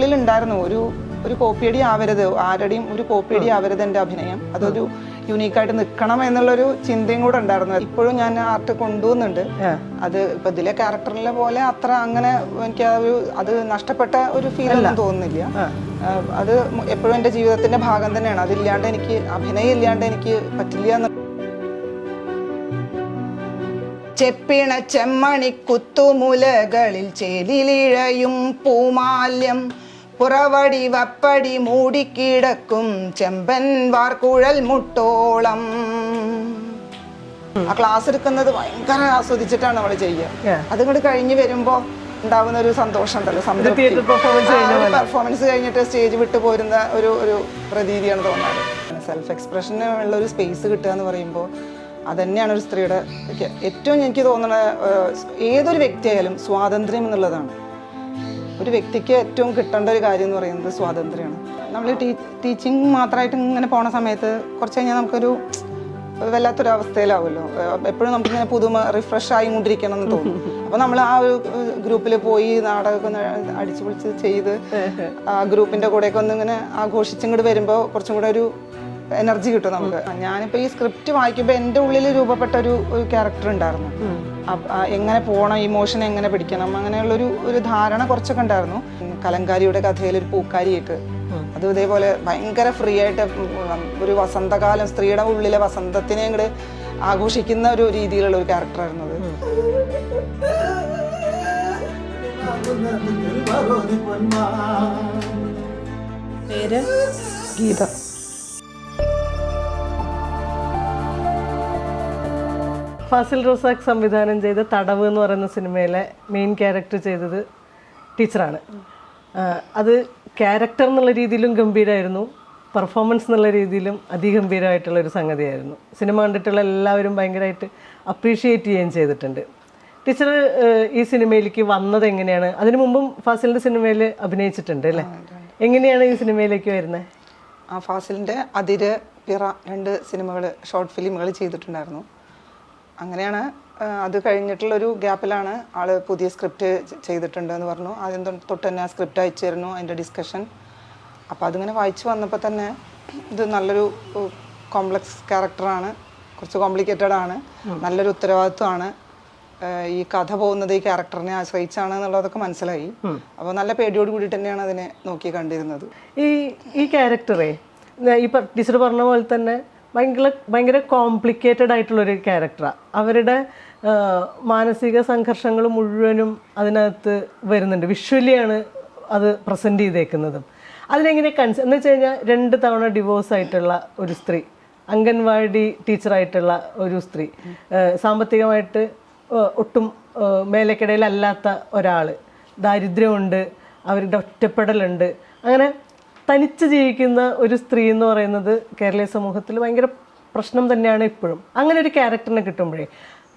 ഉള്ളിൽ ഉണ്ടായിരുന്നു ഒരു ഒരു കോപ്പിയടി ആവരുത്. ആരുടെയും ഒരു കോപ്പിയടി ആവരുത് എന്റെ അഭിനയം. അതൊരു യുണീക്കായിട്ട് നിൽക്കണം എന്നുള്ളൊരു ചിന്തയും കൂടെ ഉണ്ടായിരുന്നു. ഇപ്പോഴും ഞാൻ ആർട്ട് കൊണ്ടുപോകുന്നുണ്ട് അത് ഇപ്പൊ ഇതിലെ ക്യാരക്ടറിലെ പോലെ അത്ര അങ്ങനെ എനിക്ക് ആ ഒരു അത് നഷ്ടപ്പെട്ട ഒരു ഫീൽ ഒന്നും തോന്നുന്നില്ല. അത് എപ്പോഴും എന്റെ ജീവിതത്തിന്റെ ഭാഗം തന്നെയാണ്. അതില്ലാണ്ട് എനിക്ക് അഭിനയം ഇല്ലാണ്ട് എനിക്ക് പറ്റില്ല എന്ന് ചെപ്പിണ ചെമ്മണി കുത്തുമുലകളിൽ ചേലിലിഴയും പൂമാല്യം പുറവടി വപ്പടി മൂടിക്കിടക്കും ചെമ്പൻ വാർക്കുഴൽ മുട്ടോളം. ആ ക്ലാസ് എടുക്കുന്നത് ഭയങ്കര ആസ്വദിച്ചിട്ടാണ് നമ്മൾ ചെയ്യുക. അതുകൊണ്ട് കഴിഞ്ഞ് വരുമ്പോ ഉണ്ടാവുന്ന ഒരു സന്തോഷം ഉണ്ടല്ലോ സംതൃപ്തി പെർഫോമൻസ് കഴിഞ്ഞിട്ട് സ്റ്റേജ് വിട്ടു പോരുന്ന ഒരു ഒരു പ്രതീതിയാണ് തോന്നുന്നത്. സെൽഫ് എക്സ്പ്രഷന് ഉള്ള ഒരു സ്പേസ് കിട്ടുക എന്ന് പറയുമ്പോൾ അതന്നെയാണ് ഒരു സ്ത്രീയുടെ ഏറ്റവും എനിക്ക് തോന്നുന്ന ഏതൊരു വ്യക്തിയായാലും സ്വാതന്ത്ര്യം എന്നുള്ളതാണ്. ഒരു വ്യക്തിക്ക് ഏറ്റവും കിട്ടേണ്ട ഒരു കാര്യം എന്ന് പറയുന്നത് സ്വാതന്ത്ര്യമാണ്. നമ്മൾ ടീ ടീച്ചിങ് മാത്രമായിട്ട് ഇങ്ങനെ പോണ സമയത്ത് കുറച്ച് കഴിഞ്ഞാൽ നമുക്കൊരു വല്ലാത്തൊരു അവസ്ഥയിലാവുമല്ലോ എപ്പോഴും നമുക്കിങ്ങനെ പുതുമ റിഫ്രഷ് ആയി ആയിക്കൊണ്ടിരിക്കണം എന്ന് തോന്നും. അപ്പൊ നമ്മൾ ആ ഒരു ഗ്രൂപ്പിൽ പോയി നാടകമൊക്കെ ഒന്ന് അടിച്ചു പൊളിച്ച് ചെയ്ത് ആ ഗ്രൂപ്പിന്റെ കൂടെയൊക്കെ ഒന്ന് ഇങ്ങനെ ആഘോഷിച്ചും ആഘോഷിച്ചിങ്ങോട്ട് വരുമ്പോൾ കുറച്ചും കൂടെ ഒരു എനർജി കിട്ടും നമുക്ക്. ഞാനിപ്പോ ഈ സ്ക്രിപ്റ്റ് വായിക്കുമ്പോൾ എന്റെ ഉള്ളിൽ രൂപപ്പെട്ട ഒരു ഒരു ക്യാരക്ടർ ഉണ്ടായിരുന്നു. എങ്ങനെ പോകണം ഇമോഷൻ എങ്ങനെ പിടിക്കണം അങ്ങനെയുള്ളൊരു ഒരു ധാരണ കുറച്ചൊക്കെ ഉണ്ടായിരുന്നു. കലങ്കാരിയുടെ കഥയിൽ ഒരു പൂക്കാരിയായിട്ട് അത് ഇതേപോലെ ഭയങ്കര ഫ്രീ ആയിട്ട് ഒരു വസന്തകാലം സ്ത്രീയുടെ ഉള്ളിലെ വസന്തത്തിനെ ഇങ്ങോട്ട് ആഘോഷിക്കുന്ന ഒരു രീതിയിലുള്ള ഒരു ക്യാരക്ടറായിരുന്നു അത്. പേര്? ഗീത. ഫാസിൽ റോസാക്ക് സംവിധാനം ചെയ്ത തടവ് എന്ന് പറയുന്ന സിനിമയിലെ മെയിൻ ക്യാരക്ടർ ചെയ്തത് ടീച്ചറാണ്. അത് ക്യാരക്ടർ എന്നുള്ള രീതിയിലും ഗംഭീരമായിരുന്നു പെർഫോമൻസ് എന്നുള്ള രീതിയിലും അതിഗംഭീരമായിട്ടുള്ള ഒരു സംഗതിയായിരുന്നു. സിനിമ കണ്ടിട്ടുള്ള എല്ലാവരും ഭയങ്കരമായിട്ട് അപ്രീഷിയേറ്റ് ചെയ്യുകയും ചെയ്തിട്ടുണ്ട്. ടീച്ചർ ഈ സിനിമയിലേക്ക് വന്നത് എങ്ങനെയാണ്? അതിനു മുമ്പും ഫാസിലിന്റെ സിനിമയിൽ അഭിനയിച്ചിട്ടുണ്ട് അല്ലേ? എങ്ങനെയാണ് ഈ സിനിമയിലേക്ക് വരുന്നത്? ആ ഫാസിലിന്റെ അതിര് പിറ രണ്ട് സിനിമകൾ ഷോർട്ട് ഫിലിമുകൾ ചെയ്തിട്ടുണ്ടായിരുന്നു. അങ്ങനെയാണ് അത് കഴിഞ്ഞിട്ടുള്ളൊരു ഗ്യാപ്പിലാണ് ആൾ പുതിയ സ്ക്രിപ്റ്റ് ചെയ്തിട്ടുണ്ട് എന്ന് പറഞ്ഞു. ആദ്യം തൊട്ട് തന്നെ ആ സ്ക്രിപ്റ്റ് അയച്ചു തരുന്നു അതിന്റെ ഡിസ്കഷൻ. അപ്പോൾ അതിങ്ങനെ വായിച്ചു വന്നപ്പോൾ തന്നെ ഇത് നല്ലൊരു കോംപ്ലക്സ് ക്യാരക്ടറാണ്. കുറച്ച് കോംപ്ലിക്കേറ്റഡ് ആണ്. നല്ലൊരു ഉത്തരവാദിത്വമാണ്. ഈ കഥ പോകുന്നത് ഈ ക്യാരക്ടറിനെ ആശ്രയിച്ചാണ് എന്നുള്ളതൊക്കെ മനസ്സിലായി. അപ്പോൾ നല്ല പേടിയോട് കൂടി തന്നെയാണ് അതിനെ നോക്കി കണ്ടിരുന്നത്. ഈ ഈ ക്യാരക്ടറെ ഈ ടീച്ചർ പറഞ്ഞ പോലെ തന്നെ ഭയങ്കര ഭയങ്കര കോംപ്ലിക്കേറ്റഡ് ആയിട്ടുള്ളൊരു ക്യാരക്ടറാണ് അവരുടെ മാനസിക സംഘർഷങ്ങൾ മുഴുവനും അതിനകത്ത് വരുന്നുണ്ട്. വിഷ്വലിയാണ് അത് പ്രസന്റ് ചെയ്തേക്കുന്നതും. അതിനെങ്ങനെ കൺസ് എന്ന് വെച്ച് കഴിഞ്ഞാൽ രണ്ട് തവണ ഡിവോഴ്സ് ആയിട്ടുള്ള ഒരു സ്ത്രീ അംഗൻവാടി ടീച്ചറായിട്ടുള്ള ഒരു സ്ത്രീ സാമ്പത്തികമായിട്ട് ഒട്ടും മേലക്കിടയിലല്ലാത്ത ഒരാൾ ദാരിദ്ര്യമുണ്ട് അവരുടെ ഒറ്റപ്പെടലുണ്ട്. അങ്ങനെ തനിച്ച് ജീവിക്കുന്ന ഒരു സ്ത്രീ എന്ന് പറയുന്നത് കേരളീയ സമൂഹത്തിൽ ഭയങ്കര പ്രശ്നം തന്നെയാണ് ഇപ്പോഴും. അങ്ങനെ ഒരു ക്യാരക്ടറിനെ കിട്ടുമ്പോഴേ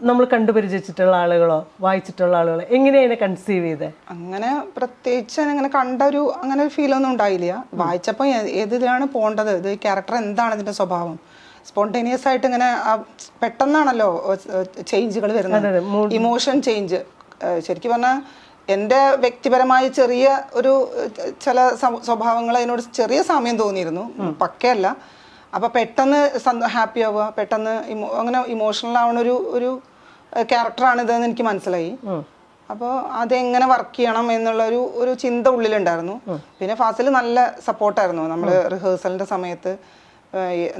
നമ്മൾ കണ്ടുപരിചയിച്ചിട്ടുള്ള ആളുകളോ വായിച്ചിട്ടുള്ള ആളുകളോ എങ്ങനെയാണ് കൺസീവ് ചെയ്തത് അങ്ങനെ പ്രത്യേകിച്ച് അങ്ങനെ കണ്ട ഒരു അങ്ങനെ ഒരു ഫീൽ ഒന്നും ഉണ്ടായില്ല. വായിച്ചപ്പോൾ ഏതിലാണ് പോകേണ്ടത് ഇത് ക്യാരക്ടർ എന്താണ് ഇതിന്റെ സ്വഭാവം? സ്പോണ്ടേനിയസ് ആയിട്ട് ഇങ്ങനെ പെട്ടെന്നാണല്ലോ ചേഞ്ചുകൾ വരുന്നത്. ഇമോഷൻ ചേഞ്ച് ശരിക്കും പറഞ്ഞാൽ എന്റെ വ്യക്തിപരമായ ചെറിയ ഒരു ചില സ്വഭാവങ്ങൾ അതിനോട് ചെറിയ സാമ്യം തോന്നിയിരുന്നു. പക്കയല്ല. അപ്പൊ പെട്ടെന്ന് ഹാപ്പി ആവുക പെട്ടെന്ന് ഇമോ അങ്ങനെ ഇമോഷണൽ ആവുന്ന ഒരു ഒരു ക്യാരക്ടറാണ് ഇതെന്ന് എനിക്ക് മനസ്സിലായി. അപ്പോൾ അതെങ്ങനെ വർക്ക് ചെയ്യണം എന്നുള്ള ഒരു ഒരു ചിന്ത ഉള്ളിലുണ്ടായിരുന്നു. പിന്നെ ഫാസിൽ നല്ല സപ്പോർട്ടായിരുന്നു നമ്മൾ റിഹേഴ്സലിന്റെ സമയത്ത്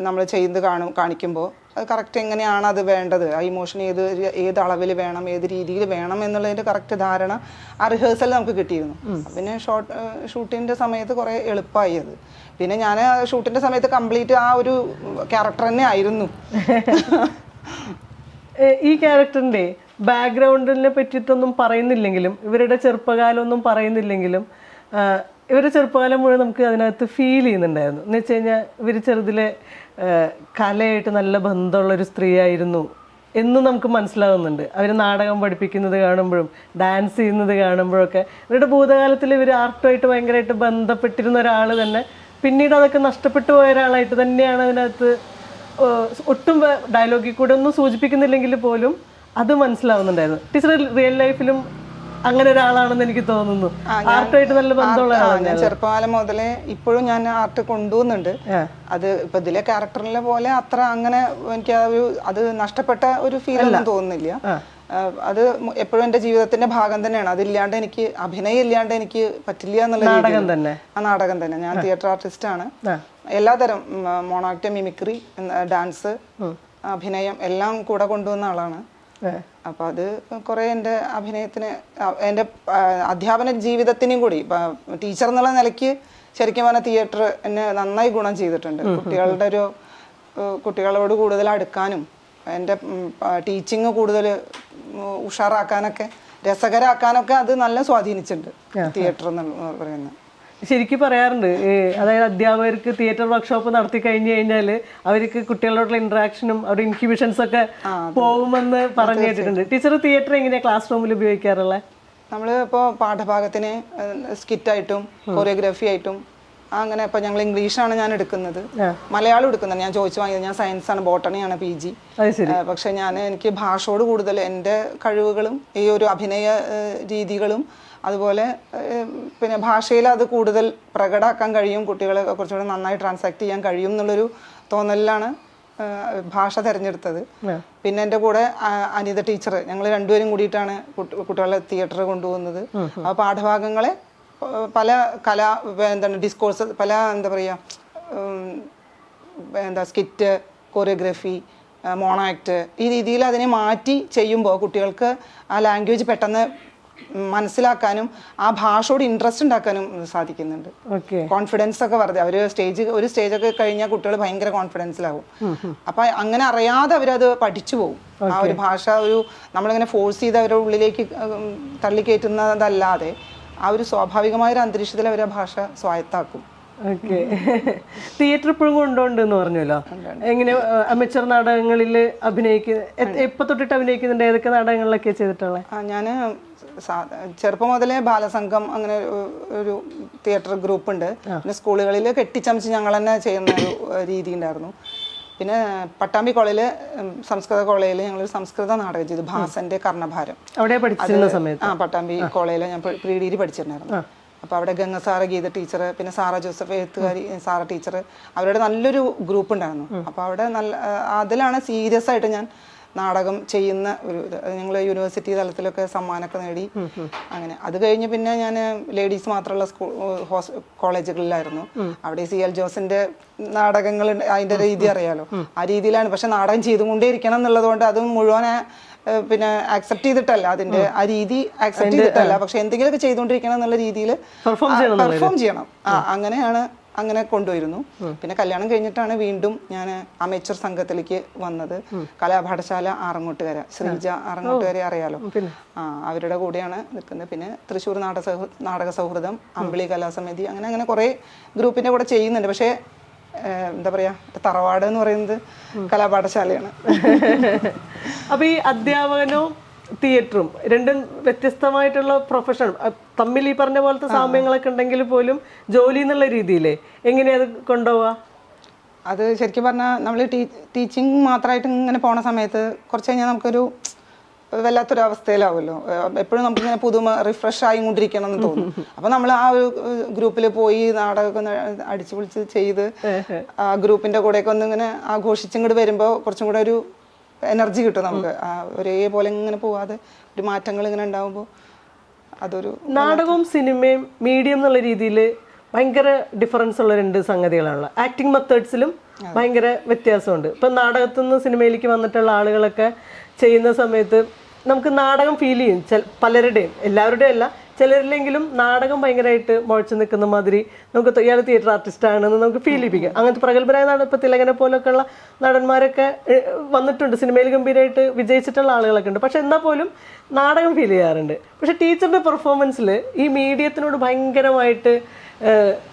നമ്മൾ ചെയ്ത് കാണും കാണിക്കുമ്പോൾ അത് കറക്റ്റ് എങ്ങനെയാണ് അത് വേണ്ടത്? ആ ഇമോഷൻ ഏത് ഏത് അളവിൽ വേണം ഏത് രീതിയിൽ വേണം എന്നുള്ളതിന്റെ കറക്റ്റ് ധാരണ ആ റിഹേഴ്സൽ നമുക്ക് കിട്ടിയിരുന്നു. പിന്നെ ഷോട്ട് ഷൂട്ടിന്റെ സമയത്ത് കുറേ എളുപ്പമായി അത്. പിന്നെ ഞാൻ ഷൂട്ടിന്റെ സമയത്ത് കംപ്ലീറ്റ് ആ ഒരു ക്യാരക്ടർ തന്നെ ആയിരുന്നു. ഈ ക്യാരക്ടറിന്റെ ബാക്ക്ഗ്രൗണ്ടിനെ പറ്റിയിട്ടൊന്നും പറയുന്നില്ലെങ്കിലും ഇവരുടെ ചെറുപ്പകാലമൊന്നും പറയുന്നില്ലെങ്കിലും ഇവരുടെ ചെറുപ്പകാലം മുഴുവൻ നമുക്ക് അതിനകത്ത് ഫീൽ ചെയ്യുന്നുണ്ടായിരുന്നു. എന്ന് വെച്ച് കഴിഞ്ഞാൽ ഇവർ ചെറുതിലെ കലയായിട്ട് നല്ല ബന്ധമുള്ളൊരു സ്ത്രീയായിരുന്നു എന്നും നമുക്ക് മനസ്സിലാവുന്നുണ്ട്. അവർ നാടകം പഠിപ്പിക്കുന്നത് കാണുമ്പോഴും ഡാൻസ് ചെയ്യുന്നത് കാണുമ്പോഴൊക്കെ ഇവരുടെ ഭൂതകാലത്തിൽ ഇവർ ആർട്ടുമായിട്ട് ഭയങ്കരമായിട്ട് ബന്ധപ്പെട്ടിരുന്ന ഒരാൾ തന്നെ പിന്നീട് അതൊക്കെ നഷ്ടപ്പെട്ടു പോയ ഒരാളായിട്ട് തന്നെയാണ് അതിനകത്ത് ഒട്ടും ഡയലോഗിൽ കൂടെ ഒന്നും സൂചിപ്പിക്കുന്നില്ലെങ്കിൽ പോലും അത് മനസ്സിലാവുന്നുണ്ടായിരുന്നു. ടീച്ചർ റിയൽ ലൈഫിലും അങ്ങനെ ഒരാളാണെന്ന് എനിക്ക് തോന്നുന്നു. ആർട്ടായിട്ട് നല്ല ബന്ധമുള്ള ഞാൻ ചെറുപ്പകാലം മുതലേ ഇപ്പോഴും ഞാൻ ആർട്ട് കൊണ്ടുപോകുന്നുണ്ട് അത് ഇപ്പൊ ഇതിലെ ക്യാരക്ടറിലെ പോലെ അത്ര അങ്ങനെ എനിക്ക് ആ ഒരു അത് നഷ്ടപ്പെട്ട ഒരു ഫീൽ ഒന്നും തോന്നുന്നില്ല. അത് എപ്പോഴും എന്റെ ജീവിതത്തിന്റെ ഭാഗം തന്നെയാണ്. അതില്ലാണ്ട് എനിക്ക് അഭിനയം ഇല്ലാണ്ട് എനിക്ക് പറ്റില്ല എന്നുള്ള നാടകം തന്നെ. ആ നാടകം തന്നെ. ഞാൻ തിയേറ്റർ ആർട്ടിസ്റ്റ് ആണ്. എല്ലാതരം മോണോക്ട് മിമിക്രി ഡാൻസ് അഭിനയം എല്ലാം കൂടെ കൊണ്ടുവന്ന ആളാണ്. അപ്പോൾ അത് കുറേ എന്റെ അഭിനയത്തിന് എന്റെ അധ്യാപന ജീവിതത്തിനും കൂടി ടീച്ചർ എന്നുള്ള നിലയ്ക്ക് ശരിക്കും പറഞ്ഞാൽ തിയേറ്റർ എന്നെ നന്നായി ഗുണം ചെയ്തിട്ടുണ്ട്. കുട്ടികളുടെ ഒരു കുട്ടികളോട് കൂടുതൽ അടുക്കാനും എന്റെ ടീച്ചിങ് കൂടുതൽ ഉഷാറാക്കാനൊക്കെ രസകരാക്കാനൊക്കെ അത് നല്ല സ്വാധീനിച്ചിട്ടുണ്ട് തിയേറ്റർ എന്ന് പറയുന്നത്. ശരിക്കും പറയാറുണ്ട്. അതായത് അധ്യാപകർക്ക് തിയേറ്റർ വർക്ക്ഷോപ്പ് നടത്തി കഴിഞ്ഞു കഴിഞ്ഞാൽ അവർക്ക് കുട്ടികളോടുള്ള ഇന്ററാക്ഷനും അവരുടെ ഇൻക്യുബേഷൻസ് ഒക്കെ പോകുമെന്ന് പറഞ്ഞു കേട്ടിട്ടുണ്ട്. ടീച്ചർ തിയേറ്റർ എങ്ങനെയാണ് ക്ലാസ് റൂമിൽ ഉപയോഗിക്കാറുള്ളത് നമ്മൾ ഇപ്പോൾ പാഠഭാഗത്തിന് സ്കിറ്റായിട്ടും കൊറിയോഗ്രാഫി ആയിട്ടും അങ്ങനെ ഇപ്പൊ ഞങ്ങൾ ഇംഗ്ലീഷാണ് ഞാൻ എടുക്കുന്നത്. മലയാളം എടുക്കുന്നത്. ഞാൻ ചോദിച്ചു വാങ്ങിയത്. ഞാൻ സയൻസ് ആണ് ബോട്ടണിയാണ് പി ജി. പക്ഷെ ഞാൻ എനിക്ക് ഭാഷയോട് കൂടുതൽ എന്റെ കഴിവുകളും ഈ ഒരു അഭിനയ രീതികളും അതുപോലെ പിന്നെ ഭാഷയിൽ അത് കൂടുതൽ പ്രകടമാക്കാൻ കഴിയും കുട്ടികളെ കുറച്ചുകൂടെ നന്നായി ട്രാൻസാക്ട് ചെയ്യാൻ കഴിയും എന്നുള്ളൊരു തോന്നലിലാണ് ഭാഷ തിരഞ്ഞെടുത്തത്. പിന്നെ എന്റെ കൂടെ അനിത ടീച്ചർ ഞങ്ങൾ രണ്ടുപേരും കൂടിയിട്ടാണ് കുട്ടികളെ തിയേറ്റർ കൊണ്ടുപോകുന്നത്. ആ പാഠഭാഗങ്ങളെ പല കലാ എന്താണ് ഡിസ്കോഴ്സ് പല എന്താ പറയുക എന്താ സ്കിറ്റ് കൊറിയോഗ്രഫി മോണോ ആക്ട് ഈ രീതിയിൽ അതിനെ മാറ്റി ചെയ്യുമ്പോൾ കുട്ടികൾക്ക് ആ ലാംഗ്വേജ് പെട്ടെന്ന് മനസ്സിലാക്കാനും ആ ഭാഷയോട് ഇൻട്രസ്റ്റ് ഉണ്ടാക്കാനും സാധിക്കുന്നുണ്ട്. കോൺഫിഡൻസ് ഒക്കെ വെറുതെ അവർ സ്റ്റേജ് ഒരു സ്റ്റേജ് ഒക്കെ കഴിഞ്ഞാൽ കുട്ടികൾ ഭയങ്കര കോൺഫിഡൻസിലാവും അപ്പൊ അങ്ങനെ അറിയാതെ അവരത് പഠിച്ചു പോകും ആ ഒരു ഭാഷ ഒരു നമ്മളിങ്ങനെ ഫോഴ്സ് ചെയ്ത് അവരുടെ ഉള്ളിലേക്ക് തള്ളിക്കയറ്റുന്നതല്ലാതെ ആ ഒരു സ്വാഭാവികമായ ഒരു അന്തരീക്ഷത്തിൽ അവർ ആ ഭാഷ സ്വായത്താക്കും. ഓക്കെ. തിയേറ്റർ ഇപ്പോഴും കൊണ്ടുപോകുന്നുണ്ടെന്ന് പറഞ്ഞല്ലോ. എങ്ങനെ അമേച്ചർ നാടകങ്ങളിൽ അഭിനയിക്കുന്ന എപ്പോൾ തൊട്ടിട്ട് അഭിനയിക്കുന്നുണ്ട്? ഏതൊക്കെ നാടകങ്ങളിലൊക്കെ ചെയ്തിട്ടുള്ളത് ആ ഞാൻ ചെറുപ്പം മുതലേ ബാലസംഘം അങ്ങനെ ഒരു- ഒരു തിയേറ്റർ ഗ്രൂപ്പ് ഉണ്ട് പിന്നെ സ്കൂളുകളിൽ കെട്ടിച്ചമച്ച് ഞങ്ങൾ തന്നെ ചെയ്യുന്ന ഒരു രീതി ഉണ്ടായിരുന്നു. പിന്നെ പട്ടാമ്പി കോളേജിൽ സംസ്കൃത കോളേജിൽ ഞങ്ങൾ സംസ്കൃത നാടകം ചെയ്തു ഭാസന്റെ കർണഭാരം. അവിടെ പഠിച്ചിരുന്ന സമയത്ത്? ആ പട്ടാമ്പി കോളേജിൽ ഞാൻ പ്രീ ഡിഗ്രി പഠിച്ചിട്ടുണ്ടായിരുന്നു. അപ്പോൾ അവിടെ ഗംഗ സാറ ഗീത ടീച്ചർ പിന്നെ സാറ ജോസഫ് എഴുത്തുകാരി സാറ ടീച്ചർ അവരുടെ നല്ലൊരു ഗ്രൂപ്പ് ഉണ്ടായിരുന്നു. അപ്പോൾ അവിടെ നല്ല അതിലാണ് സീരിയസ് ആയിട്ട് ഞാൻ നാടകം ചെയ്യുന്ന ഒരു ഇത്. ഞങ്ങൾ യൂണിവേഴ്സിറ്റി തലത്തിലൊക്കെ സമ്മാനമൊക്കെ നേടി. അങ്ങനെ. അത് കഴിഞ്ഞ് പിന്നെ ഞാൻ ലേഡീസ് മാത്രമുള്ള സ്കൂൾ കോളേജുകളിലായിരുന്നു. അവിടെ സി എൽ ജോസിന്റെ നാടകങ്ങൾ അതിന്റെ രീതി അറിയാലോ. ആ രീതിയിലാണ്. പക്ഷെ നാടകം ചെയ്തുകൊണ്ടേ ഇരിക്കണം എന്നുള്ളതുകൊണ്ട് അത് മുഴുവൻ പിന്നെ ആക്സെപ്റ്റ് ചെയ്തിട്ടല്ല. അതിന്റെ ആ രീതി ആക്സെപ്റ്റ് ചെയ്തിട്ടല്ല. പക്ഷെ എന്തെങ്കിലുമൊക്കെ ചെയ്തുകൊണ്ടിരിക്കണം എന്നുള്ള രീതിയിൽ പെർഫോം ചെയ്യണം ആ അങ്ങനെയാണ് അങ്ങനെ കൊണ്ടുവരുന്നു. പിന്നെ കല്യാണം കഴിഞ്ഞിട്ടാണ് വീണ്ടും ഞാൻ അമേച്ചർ സംഘത്തിലേക്ക് വന്നത്. കലാപാഠശാല ആറങ്ങോട്ടുകര ശ്രീജ ആറങ്ങോട്ടുകര അറിയാലോ? ആ അവരുടെ കൂടെയാണ് നിൽക്കുന്നത്. പിന്നെ തൃശ്ശൂർ നാടക നാടക സൗഹൃദം അമ്പിളി കലാസമിതി അങ്ങനെ അങ്ങനെ കുറേ ഗ്രൂപ്പിന്റെ കൂടെ ചെയ്യുന്നുണ്ട്. പക്ഷേ എന്താ പറയാ തറവാട് എന്ന് പറയുന്നത് കലാപാഠശാലയാണ്. അപ്പൊ ഈ അധ്യാപകനും തിയേറ്ററും. രണ്ടും വ്യത്യസ്തമായിട്ടുള്ള പ്രൊഫഷൻ തമ്മിൽ ഈ പറഞ്ഞ പോലത്തെ സാമ്യങ്ങളൊക്കെ ഉണ്ടെങ്കിൽ പോലും ജോലി എന്നുള്ള രീതിയിലേ എങ്ങനെയത് കൊണ്ടുപോവാ? അത് ശരിക്കും പറഞ്ഞാൽ നമ്മൾ ടീച്ചിങ് മാത്രമായിട്ട് ഇങ്ങനെ പോണ സമയത്ത് കുറച്ച് കഴിഞ്ഞാൽ നമുക്കൊരു വല്ലാത്തൊരു അവസ്ഥയിലാവുമല്ലോ എപ്പോഴും നമുക്കിങ്ങനെ പുതുമ റിഫ്രഷ് ആയി കൊണ്ടിരിക്കണം എന്ന് തോന്നും. അപ്പൊ നമ്മൾ ആ ഒരു ഗ്രൂപ്പിൽ പോയി നാടകമൊക്കെ ഒന്ന് അടിച്ചു പൊളിച്ച് ചെയ്ത് ആ ഗ്രൂപ്പിന്റെ കൂടെയൊക്കെ ഒന്ന് ഇങ്ങനെ കൂടി വരുമ്പോൾ കുറച്ചും കൂടെ ഒരു എനർജി കിട്ടും നമുക്ക്. ഒരേപോലെ ഇങ്ങനെ പോവാതെ ഒരു മാറ്റങ്ങൾ ഇങ്ങനെ ഉണ്ടാവുമ്പോൾ അതൊരു നാടകവും സിനിമയും മീഡിയം എന്നുള്ള രീതിയിൽ ഭയങ്കര ഡിഫറൻസ് ഉള്ള രണ്ട് സംഗതികളാണല്ലോ ആക്ടിങ് മെത്തേഡ്സിലും ഭയങ്കര വ്യത്യാസമുണ്ട്. ഇപ്പം നാടകത്തു നിന്ന് സിനിമയിലേക്ക് വന്നിട്ടുള്ള ആളുകളൊക്കെ ചെയ്യുന്ന സമയത്ത് നമുക്ക് നാടകം ഫീൽ ചെയ്യും. പലരുടെയും എല്ലാവരുടെയും അല്ല. ചിലരിലെങ്കിലും നാടകം ഭയങ്കരമായിട്ട് മുഴച്ചു നിൽക്കുന്ന മാതിരി നമുക്ക് ഇയാൾ തിയേറ്റർ ആർട്ടിസ്റ്റ് ആണെന്ന് നമുക്ക് ഫീൽ ചെയ്യിപ്പിക്കാം അങ്ങനത്തെ പ്രഗത്ഭരായ നടൻ ഇപ്പോൾ തിലകനെ പോലൊക്കെയുള്ള നടന്മാരൊക്കെ വന്നിട്ടുണ്ട്. സിനിമയിൽ ഗംഭീരമായിട്ട് വിജയിച്ചിട്ടുള്ള ആളുകളൊക്കെ ഉണ്ട്. പക്ഷെ എന്നാൽ പോലും നാടകം ഫീൽ ചെയ്യാറുണ്ട്. പക്ഷെ ടീച്ചറിന്റെ പെർഫോമൻസിൽ ഈ മീഡിയത്തിനോട് ഭയങ്കരമായിട്ട്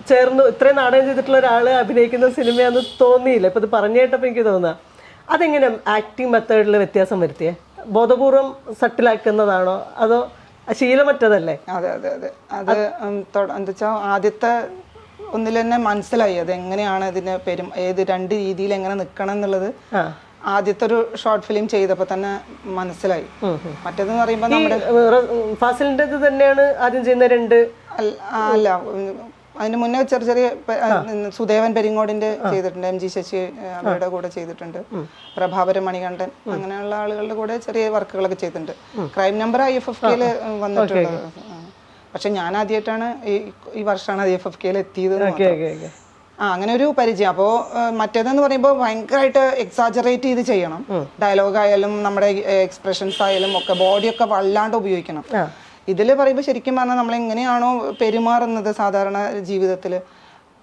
ചേർന്ന് ഇത്രയും നാടകം ചെയ്തിട്ടുള്ള ഒരാൾ അഭിനയിക്കുന്ന സിനിമയാണെന്ന് തോന്നിയില്ല. ഇപ്പം ഇത് പറഞ്ഞു കേട്ടപ്പോൾ എനിക്ക് തോന്നുക അതെങ്ങനെ ആക്ടിങ് മെത്തേഡിൽ വ്യത്യാസം വരുത്തിയേ? ബോധപൂർവം സട്ടിലാക്കുന്നതാണോ അതോ ശീലമറ്റതല്ലേ? അതെ അതെ അതെ. അത് എന്താ വെച്ചാൽ ആദ്യത്തെ ഒന്നിൽ തന്നെ മനസ്സിലായി അത് എങ്ങനെയാണ് ഇതിന് പെരും ഏത് രണ്ട് രീതിയിൽ എങ്ങനെ നിൽക്കണം എന്നുള്ളത്. ആദ്യത്തെ ഒരു ഷോർട്ട് ഫിലിം ചെയ്തപ്പോൾ തന്നെ മനസ്സിലായി. മറ്റേതെന്ന് പറയുമ്പോൾ നമ്മുടെ ഫാസിലിന്റെ തന്നെയാണ് ആദ്യം ചെയ്യുന്ന രണ്ട് അല്ല അതിന് മുന്നേ ചെറിയ ചെറിയ സുദേവൻ പെരിങ്ങോടിന്റെ ചെയ്തിട്ടുണ്ട്. എം ജി ശശി അവരുടെ കൂടെ ചെയ്തിട്ടുണ്ട്. പ്രഭാവര മണികണ്ഠൻ അങ്ങനെയുള്ള ആളുകളുടെ കൂടെ ചെറിയ വർക്കുകളൊക്കെ ചെയ്തിട്ടുണ്ട്. Crime number I F F കെയിൽ വന്നിട്ടുണ്ട്. പക്ഷെ ഞാൻ ആദ്യമായിട്ടാണ് ഈ ഈ വർഷമാണ് ഐ എഫ് എഫ് കെയിൽ എത്തിയത് ആ അങ്ങനെ ഒരു പരിചയം. അപ്പോ മറ്റേതെന്ന് പറയുമ്പോൾ ഭയങ്കരമായിട്ട് എക്സാജറേറ്റ് ചെയ്ത് ചെയ്യണം. ഡയലോഗ് ആയാലും നമ്മുടെ എക്സ്പ്രഷൻസ് ആയാലും ഒക്കെ ബോഡിയൊക്കെ വല്ലാണ്ട് ഉപയോഗിക്കണം. ഇതിൽ പറയുമ്പോൾ ശരിക്കും പറഞ്ഞാൽ നമ്മൾ എങ്ങനെയാണോ പെരുമാറുന്നത് സാധാരണ ജീവിതത്തിൽ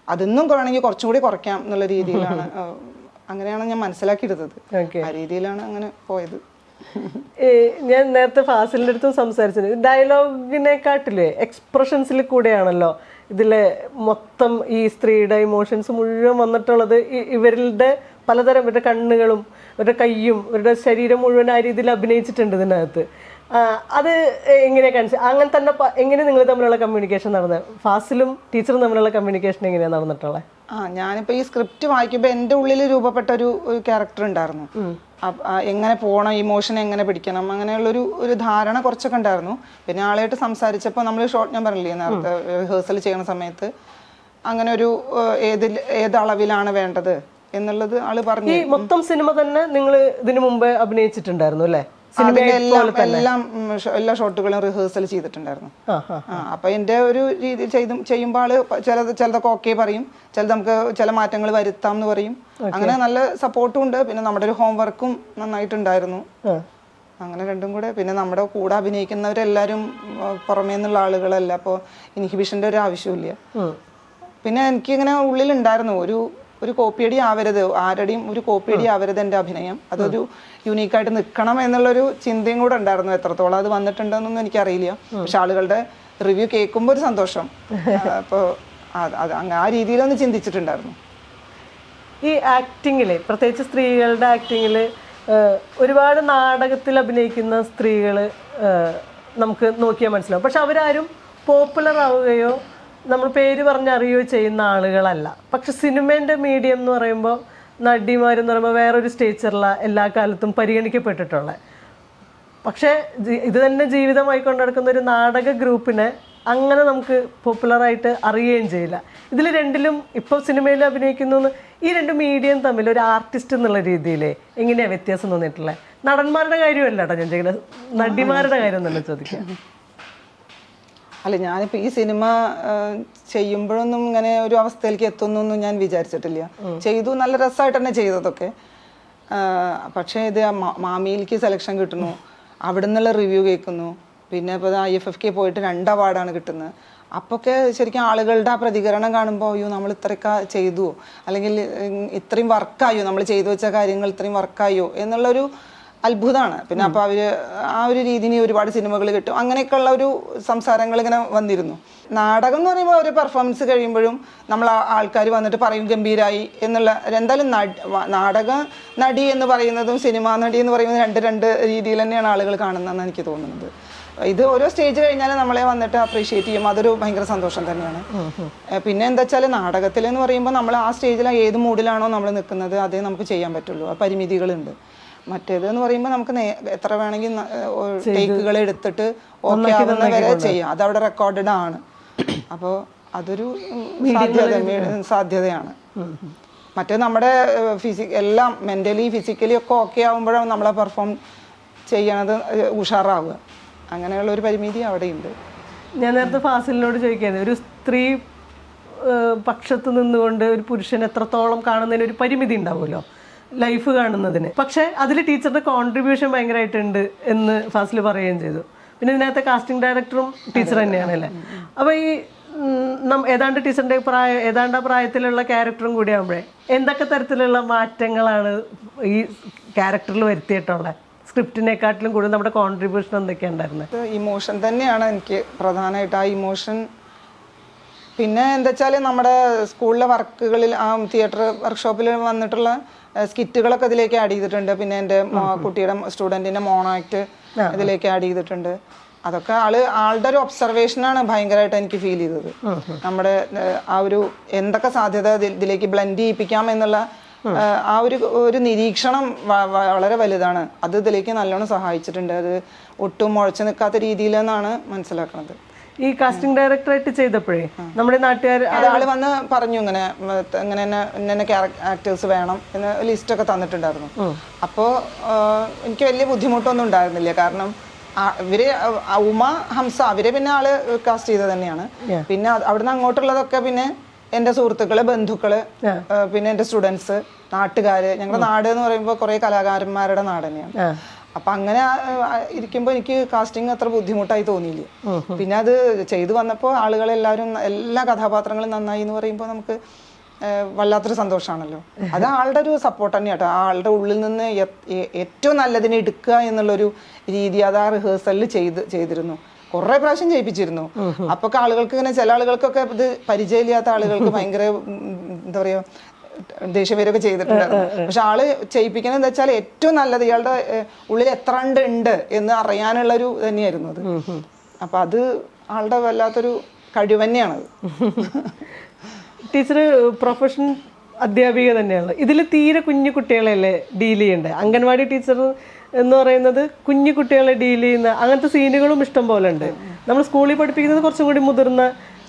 അതൊന്നും വേണമെങ്കിൽ കുറച്ചുകൂടി കുറയ്ക്കാം എന്നുള്ള രീതിയിലാണ്. അങ്ങനെയാണ് ഞാൻ മനസ്സിലാക്കിയെടുത്തത്. ആ രീതിയിലാണ് അങ്ങനെ പോയത്. ഞാൻ നേരത്തെ ഫാസിലിന്റെ അടുത്തും സംസാരിച്ചത് ഡയലോഗിനെക്കാട്ടില്ലേ എക്സ്പ്രഷൻസിൽ കൂടെയാണല്ലോ ഇതിലെ മൊത്തം ഈ സ്ത്രീയുടെ ഇമോഷൻസ് മുഴുവൻ വന്നിട്ടുള്ളത്. ഇവരുടെ പലതരം ഇവരുടെ കണ്ണുകളും ഇവരുടെ കൈയും ഇവരുടെ ശരീരം മുഴുവൻ ആ രീതിയിൽ അഭിനയിച്ചിട്ടുണ്ട് ഇതിനകത്ത്. അത് എങ്ങനെ കൺസ് അങ്ങനെ തന്നെ എങ്ങനെ നിങ്ങൾ തമ്മിലുള്ള കമ്മ്യൂണിക്കേഷൻ നടന്നത്? ഫാസിലും ടീച്ചറും തമ്മിലുള്ള കമ്മ്യൂണിക്കേഷൻ എങ്ങനെയാണ് നടന്നിട്ടുള്ളത് ആ ഞാനിപ്പോൾ ഈ സ്ക്രിപ്റ്റ് വായിക്കുമ്പോൾ എന്റെ ഉള്ളിൽ രൂപപ്പെട്ട ഒരു ഒരു ക്യാരക്ടർ ഉണ്ടായിരുന്നു. എങ്ങനെ പോകണം ഇമോഷൻ എങ്ങനെ പിടിക്കണം അങ്ങനെയുള്ളൊരു ഒരു ധാരണ കുറച്ചൊക്കെ ഉണ്ടായിരുന്നു. പിന്നെ ആളായിട്ട് സംസാരിച്ചപ്പോൾ നമ്മൾ ഷോർട്ട് ഞാൻ പറഞ്ഞില്ലേ നേരത്തെ റിഹേഴ്സൽ ചെയ്യുന്ന സമയത്ത്. അങ്ങനെ ഒരു ഏതിൽ ഏതളവിലാണ് വേണ്ടത് എന്നുള്ളത് ആൾ പറഞ്ഞു. ഈ മൊത്തം സിനിമ തന്നെ നിങ്ങൾ ഇതിനു മുമ്പ് അഭിനയിച്ചിട്ടുണ്ടായിരുന്നു അല്ലേ? എല്ലാം എല്ലാം ഷോട്ടുകളും റിഹേഴ്സൽ ചെയ്തിട്ടുണ്ടായിരുന്നു. അപ്പൊ എന്റെ ഒരു രീതി ചെയ്ത് ചെയ്യുമ്പോൾ ആൾ ചിലത് ചിലതൊക്കെ ഓക്കെ പറയും. ചിലത് നമുക്ക് ചില മാറ്റങ്ങൾ വരുത്താം എന്ന് പറയും. അങ്ങനെ നല്ല സപ്പോർട്ടും ഉണ്ട്. പിന്നെ നമ്മുടെ ഒരു ഹോംവർക്കും നന്നായിട്ടുണ്ടായിരുന്നു. അങ്ങനെ രണ്ടും കൂടെ. പിന്നെ നമ്മുടെ കൂടെ അഭിനയിക്കുന്നവരെല്ലാരും പുറമേ നിന്നുള്ള ആളുകളല്ല. അപ്പോൾ ഇൻഹിബിഷന്റെ ഒരു ആവശ്യമില്ല എനിക്ക് പിന്നെ എനിക്കിങ്ങനെ ഉള്ളിലുണ്ടായിരുന്നു. ഒരു ഒരു കോപ്പിയടി ആവരുത്. ആരുടെയും ഒരു കോപ്പിയടി ആവരുത് എന്റെ അഭിനയം. അതൊരു യുണീക്കായിട്ട് നിൽക്കണം എന്നുള്ളൊരു ചിന്തയും കൂടെ ഉണ്ടായിരുന്നു എത്രത്തോളം അത് വന്നിട്ടുണ്ടെന്നൊന്നും എനിക്കറിയില്ല. പക്ഷെ ആളുകളുടെ റിവ്യൂ കേൾക്കുമ്പോൾ ഒരു സന്തോഷം. അപ്പോൾ അത് അങ്ങ് ആ രീതിയിലൊന്ന് ചിന്തിച്ചിട്ടുണ്ടായിരുന്നു. ഈ ആക്ടിങ്ങിൽ പ്രത്യേകിച്ച് സ്ത്രീകളുടെ ആക്ടിങ്ങിൽ ഒരുപാട് നാടകത്തിൽ അഭിനയിക്കുന്ന സ്ത്രീകൾ നമുക്ക് നോക്കിയാൽ മനസ്സിലാവും. പക്ഷെ അവരാരും പോപ്പുലർ ആവുകയോ നമ്മൾ പേര് പറഞ്ഞറിയുകയോ ചെയ്യുന്ന ആളുകളല്ല. പക്ഷെ സിനിമേന്റെ മീഡിയം എന്ന് പറയുമ്പോൾ നടിമാരെന്ന് പറയുമ്പോൾ വേറൊരു സ്റ്റേച്ചറില എല്ലാ കാലത്തും പരിഗണിക്കപ്പെട്ടിട്ടുള്ളത് പക്ഷേ ഇത് തന്നെ ജീവിതമായി കൊണ്ടെടുക്കുന്ന ഒരു നാടക ഗ്രൂപ്പിനെ അങ്ങനെ നമുക്ക് പോപ്പുലറായിട്ട് അറിയുകയും ചെയ്യില്ല. ഇതിൽ രണ്ടിലും ഇപ്പോൾ സിനിമയിൽ അഭിനയിക്കുന്നു ഈ രണ്ട് മീഡിയം തമ്മിൽ ഒരു ആർട്ടിസ്റ്റ് എന്നുള്ള രീതിയിൽ എങ്ങനെയാണ് വ്യത്യാസം തോന്നിയിട്ടുള്ളത് നടന്മാരുടെ കാര്യമല്ല കേട്ടോ ഞാൻ ചെയ്യുന്നത് നടിമാരുടെ കാര്യം തന്നെ ചോദിക്കാം. അല്ല ഞാനിപ്പോൾ ഈ സിനിമ ചെയ്യുമ്പോഴൊന്നും ഇങ്ങനെ ഒരു അവസ്ഥയിലേക്ക് എത്തുന്നൊന്നും ഞാൻ വിചാരിച്ചിട്ടില്ല. ചെയ്തു നല്ല രസമായിട്ട് തന്നെ ചെയ്തതൊക്കെ. പക്ഷെ ഇത് മാമിയിലേക്ക് സെലക്ഷൻ കിട്ടുന്നു. അവിടെ നിന്നുള്ള റിവ്യൂ കേൾക്കുന്നു. പിന്നെ ഇപ്പോൾ ഐ എഫ് എഫ് കെ പോയിട്ട് രണ്ട് അവാർഡാണ് കിട്ടുന്നത്. അപ്പൊക്കെ ശരിക്കും ആളുകളുടെ ആ പ്രതികരണം കാണുമ്പോൾ അയ്യോ നമ്മൾ ഇത്രയൊക്കെ ചെയ്തു. അല്ലെങ്കിൽ ഇത്രയും വർക്കായോ നമ്മൾ ചെയ്തു വെച്ച കാര്യങ്ങൾ ഇത്രയും വർക്കായോ എന്നുള്ളൊരു അത്ഭുതമാണ്. പിന്നെ അപ്പോൾ അവർ ആ ഒരു രീതിയിൽ ഒരുപാട് സിനിമകൾ കിട്ടും. അങ്ങനെയൊക്കെയുള്ള ഒരു സംസാരങ്ങൾ ഇങ്ങനെ വന്നിരുന്നു. നാടകം എന്ന് പറയുമ്പോൾ ഒരു പെർഫോമൻസ് കഴിയുമ്പോഴും നമ്മൾ ആൾക്കാർ വന്നിട്ട് പറയും ഗംഭീരായി എന്നുള്ള എന്തായാലും നാടക നടി എന്ന് പറയുന്നതും സിനിമാ നടി എന്ന് പറയുന്നത് രണ്ട് രണ്ട് രീതിയിൽ തന്നെയാണ് ആളുകൾ കാണുന്നതെന്ന് എനിക്ക് തോന്നുന്നത്. ഇത് ഓരോ സ്റ്റേജ് കഴിഞ്ഞാൽ നമ്മളെ വന്നിട്ട് അപ്രീഷിയേറ്റ് ചെയ്യും. അതൊരു ഭയങ്കര സന്തോഷം തന്നെയാണ്. പിന്നെ എന്താ വെച്ചാൽ നാടകത്തിൽ എന്ന് പറയുമ്പോൾ നമ്മൾ ആ സ്റ്റേജിൽ ഏത് മൂഡിലാണോ നമ്മൾ നിൽക്കുന്നത് അതേ നമുക്ക് ചെയ്യാൻ പറ്റുള്ളൂ. ആ പരിമിതികളുണ്ട്. മറ്റേത് എന്ന് പറയുമ്പോൾ നമുക്ക് എത്ര വേണമെങ്കിൽ ടേക്കുകൾ എടുത്തിട്ട് ഓക്കെ ആവുന്ന വരെ ചെയ്യാം. അത് അവിടെ റെക്കോർഡഡ് ആണ്. അപ്പോൾ അതൊരു സാധ്യത സാധ്യതയാണ്. മറ്റേ നമ്മുടെ ഫിസിക് എല്ലാം മെന്റലി ഫിസിക്കലി ഒക്കെ ഓക്കെ ആകുമ്പോഴാണ് നമ്മളെ പെർഫോം ചെയ്യണത് ഉഷാറാവുക. അങ്ങനെയുള്ള ഒരു പരിമിതി അവിടെയുണ്ട്. ഞാൻ നേരത്തെ ഫാസിലിനോട് ചോദിക്കുന്നത് ഒരു സ്ത്രീ പക്ഷത്ത് നിന്നുകൊണ്ട് ഒരു പുരുഷൻ എത്രത്തോളം കാണുന്നതിന് ഒരു പരിമിതി ഉണ്ടാവുമല്ലോ? ലൈഫ് കാണുന്നതിന്. പക്ഷേ അതിൽ ടീച്ചറുടെ കോൺട്രിബ്യൂഷൻ ഭയങ്കരമായിട്ടുണ്ട് എന്ന് ഫാസിൽ പറയുകയും ചെയ്തു. പിന്നെ ഇതിനകത്തെ കാസ്റ്റിംഗ് ഡയറക്ടറും ടീച്ചർ തന്നെയാണല്ലേ അപ്പോൾ ഈ ഏതാണ്ട് ടീച്ചറിന്റെ പ്രായം ഏതാണ്ട് പ്രായത്തിലുള്ള ക്യാരക്ടറും കൂടി എന്തൊക്കെ തരത്തിലുള്ള മാറ്റങ്ങളാണ് ഈ ക്യാരക്ടറിൽ വരുത്തിയിട്ടുള്ളത്? സ്ക്രിപ്റ്റിനെക്കാട്ടിലും കൂടുതൽ നമ്മുടെ കോൺട്രിബ്യൂഷൻ എന്തൊക്കെയാണ് ഉണ്ടായിരുന്നത് ഇമോഷൻ തന്നെയാണ് എനിക്ക് പ്രധാനമായിട്ട് ആ ഇമോഷൻ പിന്നെ എന്താ വെച്ചാൽ നമ്മുടെ സ്കൂളിലെ വർക്കുകളിൽ ആ തിയേറ്റർ വർക്ക്ഷോപ്പിൽ വന്നിട്ടുള്ള സ്കിറ്റുകളൊക്കെ ഇതിലേക്ക് ആഡ് ചെയ്തിട്ടുണ്ട്. പിന്നെ എന്റെ കുട്ടിയുടെ സ്റ്റുഡന്റിന്റെ മോണോ ആക്ട് ഇതിലേക്ക് ആഡ് ചെയ്തിട്ടുണ്ട്. അതൊക്കെ ആൾ ആളുടെ ഒരു ഒബ്സർവേഷനാണ് ഭയങ്കരമായിട്ട് എനിക്ക് ഫീൽ ചെയ്തത്. നമ്മുടെ ആ ഒരു എന്തൊക്കെ സാധ്യത ഇതിലേക്ക് ബ്ലെൻഡ് ചെയ്യിപ്പിക്കാം എന്നുള്ള ആ, ഒരു ഒരു നിരീക്ഷണം വളരെ വലുതാണ്. അത് ഇതിലേക്ക് നല്ലോണം സഹായിച്ചിട്ടുണ്ട്. അത് ഒട്ടും മുഴച്ചു നിൽക്കാത്ത രീതിയിലെന്നാണ് മനസ്സിലാക്കുന്നത് ഈ കാസ്റ്റിംഗ് ഡയറക്ടറായിട്ട് ചെയ്തപ്പോഴേ നമ്മുടെ നാട്ടുകാർ ആൾ വന്ന് പറഞ്ഞു ഇങ്ങനെ ഇങ്ങനെ ഇന്ന ആക്ടേഴ്സ് വേണം എന്ന് ലിസ്റ്റൊക്കെ തന്നിട്ടുണ്ടായിരുന്നു. അപ്പോൾ എനിക്ക് വലിയ ബുദ്ധിമുട്ടൊന്നും ഉണ്ടായിരുന്നില്ല. കാരണം ഇവർ ഉമ ഹംസ അവരെ പിന്നെ ആൾ കാസ്റ്റ് ചെയ്തത് തന്നെയാണ്. പിന്നെ അവിടുന്ന് അങ്ങോട്ടുള്ളതൊക്കെ പിന്നെ എന്റെ സുഹൃത്തുക്കൾ ബന്ധുക്കൾ പിന്നെ എന്റെ സ്റ്റുഡൻസ് നാട്ടുകാര് ഞങ്ങളുടെ നാട് എന്ന് പറയുമ്പോൾ കുറേ കലാകാരന്മാരുടെ നാട് തന്നെയാണ്. അപ്പൊ അങ്ങനെ ഇരിക്കുമ്പോൾ എനിക്ക് കാസ്റ്റിംഗ് അത്ര ബുദ്ധിമുട്ടായി തോന്നിയില്ല. പിന്നെ അത് ചെയ്തു വന്നപ്പോൾ ആളുകളെല്ലാവരും എല്ലാ കഥാപാത്രങ്ങളും നന്നായി എന്ന് പറയുമ്പോൾ നമുക്ക് വല്ലാത്തൊരു സന്തോഷമാണല്ലോ അത് ആളുടെ ഒരു സപ്പോർട്ട് തന്നെ കേട്ടോ ആളുടെ ഉള്ളിൽ നിന്ന് ഏറ്റവും നല്ലതിനെ എടുക്കുക എന്നുള്ളൊരു രീതി അത് ആ റിഹേഴ്സലിൽ ചെയ്ത് ചെയ്തിരുന്നു. കുറെ പ്രാവശ്യം ചെയ്യിപ്പിച്ചിരുന്നു അപ്പൊ ആളുകൾക്ക് ഇങ്ങനെ ചില ആളുകൾക്കൊക്കെ ഇത് പരിചയമില്ലാത്ത ആളുകൾക്ക് ഭയങ്കര എന്താ പറയാ ദേഷ്യപേരൊക്കെ ചെയ്തിട്ടുണ്ടായിരുന്നു. പക്ഷെ ആൾ ചെയ്യിപ്പിക്കുന്നത് എന്താ വെച്ചാൽ ഏറ്റവും നല്ലത് ഇയാളുടെ ഉള്ളിൽ എത്ര ഉണ്ട് ഉണ്ട് എന്ന് അറിയാനുള്ള ഒരു തന്നെയായിരുന്നു അത്. അപ്പൊ അത് ആളുടെ വല്ലാത്തൊരു കഴിവ് തന്നെയാണ് ടീച്ചർ പ്രൊഫഷൻ അധ്യാപിക തന്നെയാണ് ഇതിൽ തീരെ കുഞ്ഞു കുട്ടികളെയല്ലേ ഡീൽ ചെയ്യണ്ടേ? അംഗൻവാടി ടീച്ചർ എന്ന് പറയുന്നത് കുഞ്ഞു കുട്ടികളെ ഡീൽ ചെയ്യുന്ന അങ്ങനത്തെ സീനുകളും ഇഷ്ടം പോലെ ഉണ്ട്. നമ്മൾ സ്കൂളിൽ പഠിപ്പിക്കുന്നത് കുറച്ചും കൂടി മുതിർന്ന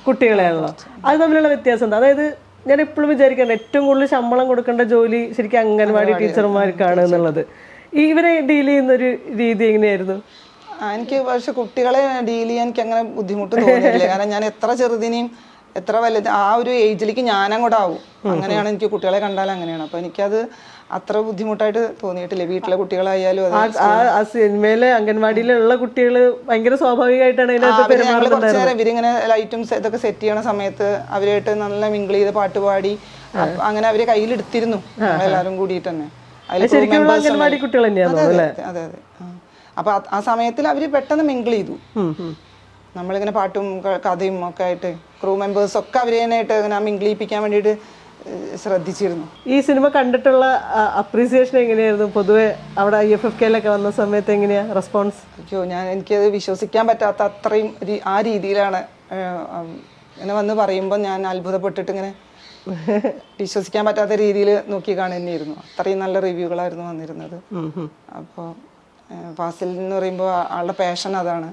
കുട്ടികളെയാണല്ലോ. അത് തമ്മിലുള്ള വ്യത്യാസം എന്താ? അതായത് ഞാൻ എപ്പോഴും വിചാരിക്കുന്നത് ഏറ്റവും കൂടുതൽ ശമ്പളം കൊടുക്കേണ്ട ജോലി ശരിക്കും അംഗൻവാടി ടീച്ചർമാർക്കാണ് എന്നുള്ളത്. ഇവരെ ഡീൽ ചെയ്യുന്ന ഒരു രീതി എങ്ങനെയായിരുന്നു? എനിക്ക് പക്ഷെ കുട്ടികളെ ഡീൽ ചെയ്യാൻ എനിക്ക് അങ്ങനെ ബുദ്ധിമുട്ട് തോന്നിയില്ല കാരണം ഞാൻ എത്ര ചെറുതിനെയും എത്ര വലുത് ആ ഒരു ഏജിലേക്ക് ആവും അങ്ങനെയാണ് എനിക്ക് കുട്ടികളെ കണ്ടാൽ അങ്ങനെയാണ്. അപ്പൊ എനിക്കത് അത്ര ബുദ്ധിമുട്ടായിട്ട് തോന്നിയിട്ടില്ല. വീട്ടിലെ കുട്ടികളായാലും ആ സിനിമയിലെ അംഗൻവാടിയിലുള്ള കുട്ടികൾ ഭയങ്കര സ്വാഭാവികമായിട്ടാണ് അതിനകത്ത് ഇവരിങ്ങനെ ലൈറ്റും ഇതൊക്കെ സെറ്റ് ചെയ്യണ സമയത്ത് അവരായിട്ട് നല്ല മിങ്കിൾ ചെയ്ത് പാട്ട് പാടി അങ്ങനെ അവരെ കയ്യിലെടുത്തിരുന്നു. എല്ലാവരും കൂടിയിട്ട് തന്നെ. അംഗൻവാടി കുട്ടികൾ തന്നെയാണ് അതെ അതെ. അപ്പൊ ആ- സമയത്തിൽ അവർ പെട്ടെന്ന് മിങ്കിൾ ചെയ്തു. നമ്മളിങ്ങനെ പാട്ടും കഥയും ഒക്കെ ആയിട്ട് ക്രൂ മെമ്പേഴ്സ് ഒക്കെ അവരെ തന്നെയായിട്ട് ഇങ്ങനെ മിങ്കിൾ ചെയ്യിപ്പിക്കാൻ വേണ്ടിയിട്ട് ശ്രദ്ധിച്ചിരുന്നു. ഈ സിനിമ കണ്ടിട്ടുള്ള അപ്രീസിയേഷൻ എങ്ങനെയായിരുന്നു? പൊതുവെ അവിടെ ഐ എഫ് എഫ് കെയിലൊക്കെ വന്ന സമയത്ത് എങ്ങനെയാ റെസ്പോൺസ് അയ്യോ ഞാൻ എനിക്കത് വിശ്വസിക്കാൻ പറ്റാത്ത അത്രയും ആ രീതിയിലാണ് എന്നെ ഇങ്ങനെ വന്ന് പറയുമ്പോൾ ഞാൻ അത്ഭുതപ്പെട്ടിട്ട് ഇങ്ങനെ വിശ്വസിക്കാൻ പറ്റാത്ത രീതിയിൽ നോക്കി കാണുന്നതായിരുന്നു അത്രയും നല്ല റിവ്യൂകളായിരുന്നു വന്നിരുന്നത്. അപ്പോൾ ഫാസിൽ എന്ന് പറയുമ്പോൾ ആളുടെ പാഷൻ അതാണ്.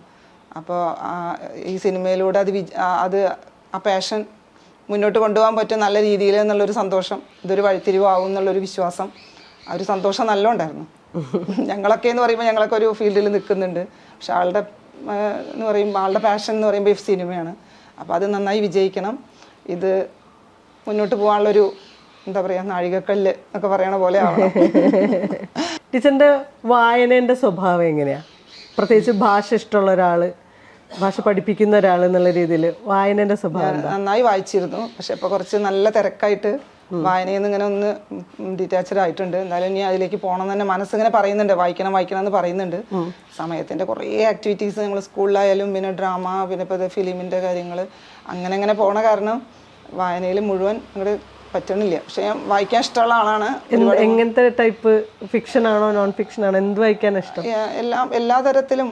അപ്പോൾ ഈ സിനിമയിലൂടെ അത് അത് ആ പാഷൻ മുന്നോട്ട് കൊണ്ടുപോകാൻ പറ്റും നല്ല രീതിയിൽ എന്നുള്ളൊരു സന്തോഷം. ഇതൊരു വഴിത്തിരിവാകും എന്നുള്ളൊരു വിശ്വാസം. ആ ഒരു സന്തോഷം നല്ല ഉണ്ടായിരുന്നു ഞങ്ങളൊക്കെ എന്ന് പറയുമ്പോൾ ഞങ്ങളൊക്കെ ഒരു ഫീൽഡിൽ നിൽക്കുന്നുണ്ട്. പക്ഷെ ആളുടെ എന്ന് പറയുമ്പോൾ ആളുടെ പാഷൻ എന്ന് പറയുമ്പോൾ സിനിമയാണ്. അപ്പോൾ അത് നന്നായി വിജയിക്കണം. ഇത് മുന്നോട്ട് പോകാനുള്ളൊരു എന്താ പറയുക നാഴികക്കല്ല് എന്നൊക്കെ പറയണ പോലെ ആവണം. ടീച്ചറിന്റെ വായനേന്റെ സ്വഭാവം എങ്ങനെയാണ് പ്രത്യേകിച്ച് ഭാഷ ഇഷ്ടമുള്ള ഒരാൾ ഭാഷ പഠിപ്പിക്കുന്ന ഒരാൾ എന്നുള്ള രീതിയിൽ വായനേന്റെ സ്വഭാവം നന്നായി വായിച്ചിരുന്നു. പക്ഷെ ഇപ്പൊ കുറച്ച് നല്ല തിരക്കായിട്ട് വായനയിൽ നിന്ന് ഇങ്ങനെ ഒന്ന് ഡിറ്റാച്ചഡ് ആയിട്ടുണ്ട്. എന്തായാലും ഇനി അതിലേക്ക് പോകണം തന്നെ മനസ്സിങ്ങനെ പറയുന്നുണ്ട്. വായിക്കണം വായിക്കണം എന്ന് പറയുന്നുണ്ട്. സമയത്തിന്റെ കുറേ ആക്ടിവിറ്റീസ് നമ്മൾ സ്കൂളിലായാലും പിന്നെ ഡ്രാമ പിന്നെ ഇപ്പോൾ ഫിലിമിന്റെ കാര്യങ്ങൾ അങ്ങനെ അങ്ങനെ പോണ കാരണം വായനയിൽ മുഴുവൻ അങ്ങോട്ട് പറ്റണില്ല. പക്ഷെ ഞാൻ വായിക്കാൻ ഇഷ്ടമുള്ള ആളാണ്. എങ്ങനത്തെ ടൈപ്പ് ഫിക്ഷൻ ആണോ നോൺ ഫിക്ഷൻ ആണോ? എന്ത് വായിക്കാൻ ഇഷ്ടം? എല്ലാം എല്ലാ തരത്തിലും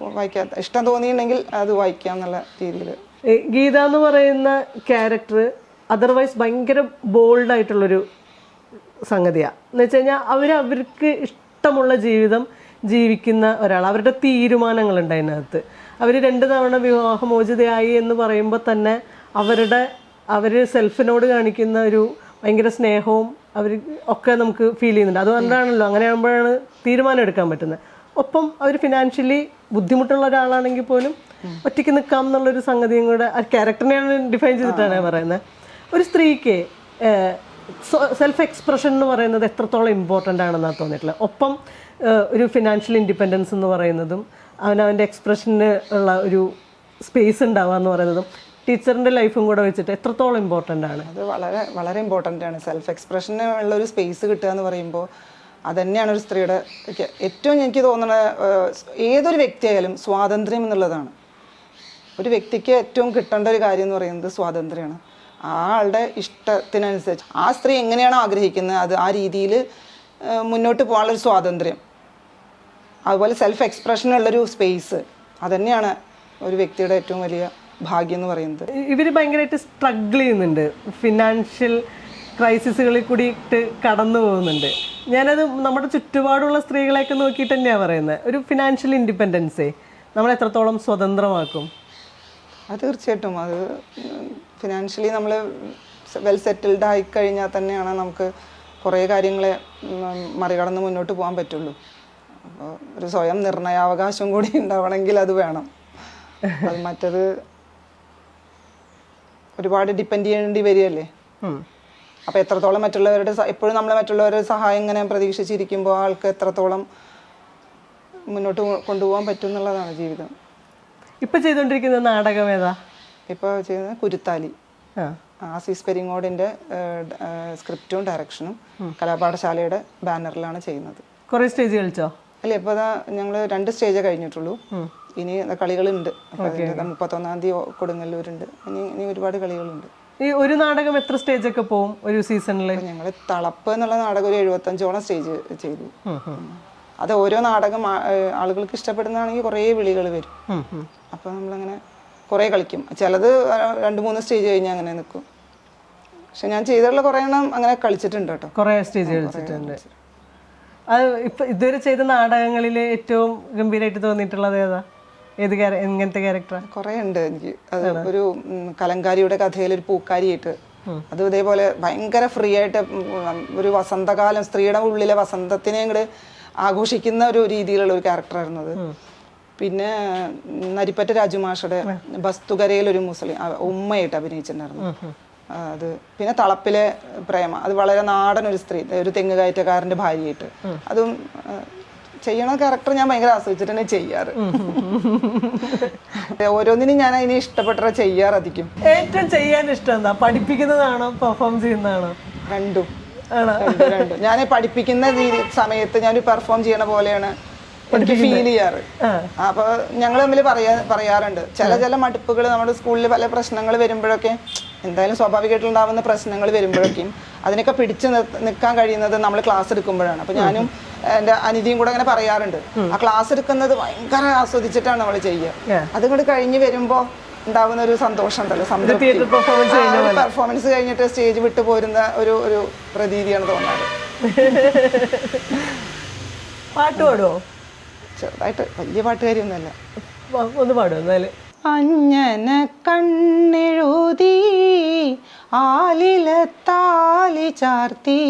ഉം, വായിക്കാൻ ഇഷ്ടം തോന്നിയിട്ടുണ്ടെങ്കിൽ അത് വായിക്കാം എന്നുള്ള രീതിയിൽ. ഗീത എന്ന് പറയുന്ന ക്യാരക്ടർ അതർവൈസ് ഭയങ്കര ബോൾഡ് ആയിട്ടുള്ളൊരു സംഗതിയാണ് എന്ന് വെച്ച് കഴിഞ്ഞാൽ അവർ അവർക്ക് ഇഷ്ടമുള്ള ജീവിതം ജീവിക്കുന്ന ഒരാൾ അവരുടെ തീരുമാനങ്ങളുണ്ട് അതിനകത്ത് അവർ രണ്ട് തവണ വിവാഹമോചിതയായി എന്ന് പറയുമ്പോൾ തന്നെ അവരുടെ അവർ സെൽഫിനോട് കാണിക്കുന്ന ഒരു ഭയങ്കര സ്നേഹവും അവർ ഒക്കെ നമുക്ക് ഫീൽ ചെയ്യുന്നുണ്ട്. അതുകൊണ്ടാണല്ലോ അങ്ങനെ ആകുമ്പോഴാണ് തീരുമാനം എടുക്കാൻ പറ്റുന്നത്. ഒപ്പം അവർ ഫിനാൻഷ്യലി ബുദ്ധിമുട്ടുള്ള ഒരാളാണെങ്കിൽ പോലും ഒറ്റയ്ക്ക് നിൽക്കാം എന്നുള്ളൊരു സംഗതിയും കൂടെ ആ ക്യാരക്ടറിനെയാണ് ഡിഫൈൻ ചെയ്തിട്ടാണ് ഞാൻ പറയുന്നത്. ഒരു സ്ത്രീക്ക് സെൽഫ് എക്സ്പ്രഷൻ എന്ന് പറയുന്നത് എത്രത്തോളം ഇമ്പോർട്ടന്റ് ആണെന്നാണ് തോന്നിയിട്ടുള്ളത്. ഒപ്പം ഒരു ഫിനാൻഷ്യൽ ഇൻഡിപെൻഡൻസ് എന്ന് പറയുന്നതും അവനവന്റെ എക്സ്പ്രഷന് ഉള്ള ഒരു സ്പേസ് ഉണ്ടാവുക എന്ന് പറയുന്നതും ടീച്ചറിന്റെ ലൈഫും കൂടെ വെച്ചിട്ട് എത്രത്തോളം ഇമ്പോർട്ടന്റ് ആണ്? അത് വളരെ വളരെ ഇമ്പോർട്ടന്റ് ആണ്. സെൽഫ് എക്സ്പ്രഷന് ഉള്ള ഒരു സ്പേസ് കിട്ടുക എന്ന് പറയുമ്പോൾ അതന്നെയാണ് ഒരു സ്ത്രീയുടെ ഏറ്റവും എനിക്ക് തോന്നുന്നത് ഏതൊരു വ്യക്തിയായാലും സ്വാതന്ത്ര്യം എന്നുള്ളതാണ്. ഒരു വ്യക്തിക്ക് ഏറ്റവും കിട്ടേണ്ട ഒരു കാര്യം എന്ന് പറയുന്നത് സ്വാതന്ത്ര്യമാണ്. ആളുടെ ഇഷ്ടത്തിനനുസരിച്ച് ആ സ്ത്രീ എങ്ങനെയാണോ ആഗ്രഹിക്കുന്നത്? അത് ആ രീതിയിൽ മുന്നോട്ട് പോകാനുള്ളൊരു സ്വാതന്ത്ര്യം. അതുപോലെ സെൽഫ് എക്സ്പ്രഷനുള്ളൊരു സ്പേസ് അതന്നെയാണ് ഒരു വ്യക്തിയുടെ ഏറ്റവും വലിയ ഭാഗ്യം എന്ന് പറയുന്നത്. ഇവർ ഭയങ്കരമായിട്ട് സ്ട്രഗിൾ ചെയ്യുന്നുണ്ട്. ഫിനാൻഷ്യൽ ക്രൈസിസുകളിൽ കൂടിയിട്ട് കടന്നു പോകുന്നുണ്ട്. ഞാനത് നമ്മുടെ ചുറ്റുപാടുള്ള സ്ത്രീകളെയൊക്കെ നോക്കിയിട്ട് തന്നെയാണ് പറയുന്നത് ഒരു ഫിനാൻഷ്യൽ ഇൻഡിപെൻഡൻസേ നമ്മൾ എത്രത്തോളം സ്വതന്ത്രമാക്കും? അത് തീർച്ചയായിട്ടും. അത് ഫിനാൻഷ്യലി നമ്മൾ വെൽ സെറ്റിൽഡ് ആയി കഴിഞ്ഞാൽ തന്നെയാണ് നമുക്ക് കുറേ കാര്യങ്ങളെ മറികടന്ന് മുന്നോട്ട് പോകാൻ പറ്റുള്ളൂ. അപ്പോൾ ഒരു സ്വയം നിർണയാവകാശം കൂടി ഉണ്ടാവണമെങ്കിൽ അത് വേണം. അത് മറ്റത് ഒരുപാട് ഡിപ്പെൻഡ് ചെയ്യേണ്ടി വരികയല്ലേ. അപ്പോൾ എത്രത്തോളം മറ്റുള്ളവരുടെ എപ്പോഴും നമ്മൾ മറ്റുള്ളവരുടെ സഹായം ഇങ്ങനെ പ്രതീക്ഷിച്ചിരിക്കുമ്പോൾ ആൾക്ക് എത്രത്തോളം മുന്നോട്ട് കൊണ്ടുപോകാൻ പറ്റും എന്നുള്ളതാണ് ജീവിതം. ഇപ്പോൾ ചെയ്തുകൊണ്ടിരിക്കുന്ന നാടകം ഏതാ? ഇപ്പോൾ ചെയ്യുന്നത് കുരുത്താലി. ആസീസ് പെരിങ്ങോടിന്റെ സ്ക്രിപ്റ്റും ഡയറക്ഷനും കലാപാഠശാലയുടെ ബാനറിലാണ് ചെയ്യുന്നത്. കുറേ സ്റ്റേജ് കളിച്ചോ? അല്ല ഇപ്പോൾ അതാ ഞങ്ങൾ രണ്ട് സ്റ്റേജേ കഴിഞ്ഞിട്ടുള്ളൂ. ഇനി കളികളുണ്ട്. അപ്പോൾ മുപ്പത്തൊന്നാം തീയതി കൊടുങ്ങല്ലൂരുണ്ട്. ഇനി ഇനി ഒരുപാട് കളികളുണ്ട്. ഈ ഒരു നാടകം എത്ര സ്റ്റേജ് ഒക്കെ പോകും ഒരു സീസണിൽ ഞങ്ങൾ തളപ്പ് എന്നുള്ള നാടകം ഒരു എഴുപത്തഞ്ചോളം സ്റ്റേജ് ചെയ്തു. അത് ഓരോ നാടകം ആളുകൾക്ക് ഇഷ്ടപ്പെടുന്നതാണെങ്കിൽ കുറേ വിളികൾ വരും. അപ്പോൾ നമ്മളങ്ങനെ കുറേ കളിക്കും. ചിലത് രണ്ട് മൂന്ന് സ്റ്റേജ് കഴിഞ്ഞ് അങ്ങനെ നിൽക്കും പക്ഷെ ഞാൻ ചെയ്തിട്ടുള്ള കുറേ എണ്ണം അങ്ങനെ കളിച്ചിട്ടുണ്ട് കേട്ടോ. കുറേ സ്റ്റേജ് കളിച്ചിട്ടുണ്ട്. അത് ഇപ്പൊ ഇതുവരെ ചെയ്ത നാടകങ്ങളിൽ ഏറ്റവും ഗംഭീരമായിട്ട് തോന്നിയിട്ടുള്ളത് ഏതാ? ഏത് എങ്ങനത്തെ ക്യാരക്ടറാ കുറേ ഉണ്ട് എനിക്ക് അത് ഒരു കലങ്കാരിയുടെ കഥയിൽ ഒരു പൂക്കാരിയായിട്ട്. അത് ഇതേപോലെ ഭയങ്കര ഫ്രീ ആയിട്ട് ഒരു വസന്തകാലം സ്ത്രീയുടെ ഉള്ളിലെ വസന്തത്തിനെ അങ്ങോട്ട് ആഘോഷിക്കുന്ന ഒരു രീതിയിലുള്ള ഒരു ക്യാരക്ടറായിരുന്നു അത്. പിന്നെ നരിപ്പറ്റ രാജുമാഷയുടെ ബസ്തുകരയിൽ ഒരു മുസ്ലിം ഉമ്മയായിട്ട് അഭിനയിച്ചിട്ടുണ്ടായിരുന്നു. അത് പിന്നെ തളപ്പിലെ പ്രേമ. അത് വളരെ നാടൻ ഒരു സ്ത്രീ ഒരു തെങ്ങ് കയറ്റക്കാരന്റെ ഭാര്യയായിട്ട് അതും ചെയ്യണ ക്യാരക്ടർ ഞാൻ ഭയങ്കര ആസ്വദിച്ചിട്ട് തന്നെ ചെയ്യാറ്. ഓരോന്നിനും ഞാൻ അതിനെ ഇഷ്ടപ്പെട്ട ചെയ്യാറധികം. ഏറ്റവും ചെയ്യാൻ ഇഷ്ടം എന്താ? പഠിപ്പിക്കുന്നതാണോ? പെർഫോം ചെയ്യുന്നതാണോ? രണ്ടും. ഞാൻ പഠിപ്പിക്കുന്ന സമയത്ത് ഞാൻ പെർഫോം ചെയ്യണ പോലെയാണ്. ഫീൽ ചെയ്യാറ്. അപ്പൊ ഞങ്ങൾ തമ്മിൽ പറയാ പറയാറുണ്ട്. ചില ചില മടുപ്പുകൾ നമ്മുടെ സ്കൂളിൽ പല പ്രശ്നങ്ങൾ വരുമ്പോഴൊക്കെ എന്തായാലും സ്വാഭാവികമായിട്ടുണ്ടാവുന്ന പ്രശ്നങ്ങൾ വരുമ്പോഴൊക്കെയും അതിനൊക്കെ പിടിച്ചു നിൽക്കാൻ കഴിയുന്നത് നമ്മൾ ക്ലാസ് എടുക്കുമ്പോഴാണ്. അപ്പൊ ഞാനും എന്റെ അനിതിയും കൂടെ അങ്ങനെ പറയാറുണ്ട്. ആ ക്ലാസ് എടുക്കുന്നത് ഭയങ്കര ആസ്വദിച്ചിട്ടാണ് നമ്മൾ ചെയ്യുക. അതുകൊണ്ട് കഴിഞ്ഞു വരുമ്പോ ഉണ്ടാവുന്ന ഒരു സന്തോഷം ഉണ്ടല്ലോ പെർഫോമൻസ് കഴിഞ്ഞിട്ട് സ്റ്റേജ് വിട്ടു പോരുന്ന ഒരു ഒരു പ്രതീതിയാണ് തോന്നാറ്. പാട്ട് ചെറുതായിട്ട് വലിയ പാട്ടുകാരിയൊന്നുമല്ല വ- ഒന്ന് പാടും എന്നാൽ അഞ്ഞന കണ്ണെഴുതി ആലിലത്താലി ചാർത്തി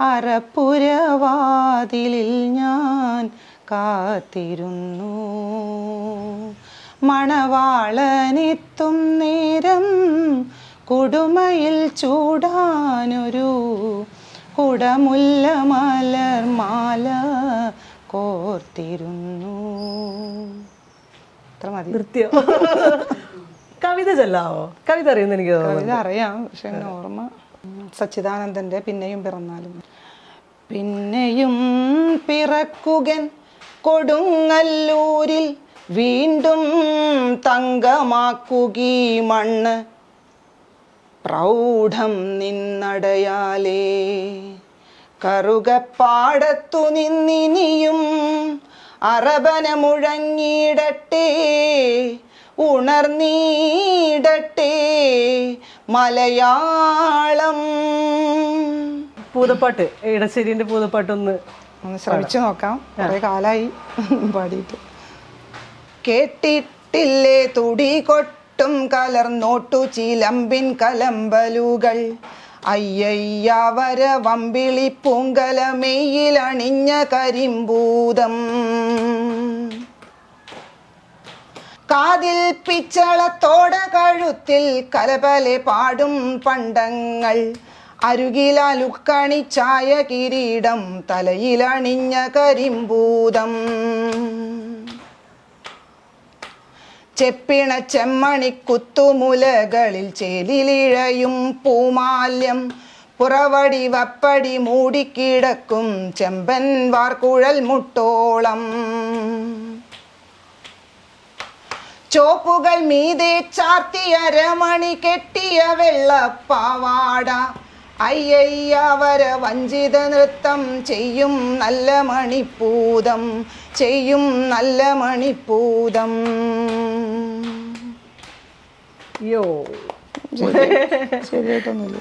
അറപ്പുരവാതിലിൽ ഞാൻ കാത്തിരുന്നു. മണവാളനെത്തും നേരം കുടുമയിൽ ചൂടാനൊരു കുടമുല്ല മലർമാല കോർത്തിരുന്നു. അത്ര മതി. നൃത്യം കവിത ചെല്ലാവോ? കവിത അറിയുന്ന എനിക്ക് കവിത അറിയാം പക്ഷെ ഓർമ്മ. സച്ചിദാനന്ദന്റെ പിന്നെയും പിറന്നാലും. പിന്നെയും പിറക്കുകൻ കൊടുങ്ങല്ലൂരിൽ വീണ്ടും തങ്കമാക്കുകീ മണ്ണ്. പ്രൗഢം നിന്നടയാലേ. കറുകപ്പാടത്തു നിന്നിനിയും അറബന മുഴങ്ങിയിടട്ടെ ഉണർന്നീടട്ടെ മലയാളം. പൂതപ്പാട്ട് ഇടശ്ശേരിന്റെ പൂതപ്പാട്ടൊന്ന് ഒന്ന് ശ്രമിച്ചു നോക്കാം. കുറെ കാലായി പാടിയിട്ട്. കേട്ടിട്ടില്ലേ തുടി കൊട്ടും കലർന്നോട്ടു ചിലമ്പിൻ കലമ്പലുകൾ. അയ്യയ്യവര വമ്പിളി പൂങ്കല മെയ്യിലണിഞ്ഞ കരിമ്പൂതം. കാതിൽ പിച്ചളത്തോട കഴുത്തിൽ കലപലെ പാടും പണ്ടങ്ങൾ. അരുകിലലുക്കണി ചായ കിരീടം തലയിലണിഞ്ഞ കരിമ്പൂതം. ചെപ്പിണ ചെമ്മണി കുത്തുമുലകളിൽ ചേലിലിഴയും പൂമാല്യം. പുറവടി വപ്പടി മൂടിക്കിടക്കും ചെമ്പൻ വാർക്കുഴൽ മുട്ടോളം. ചോപ്പുകൾ മീതെ ചാർത്തിയ രമണി കെട്ടിയ വെള്ളപ്പാവാട. അയ്യയ്യവര വഞ്ചിത നൃത്തം ചെയ്യും നല്ല മണിപ്പൂതം ചെയ്യും നല്ല മണിപ്പൂതം. യോ ശരിയായിട്ടൊന്നുമില്ല.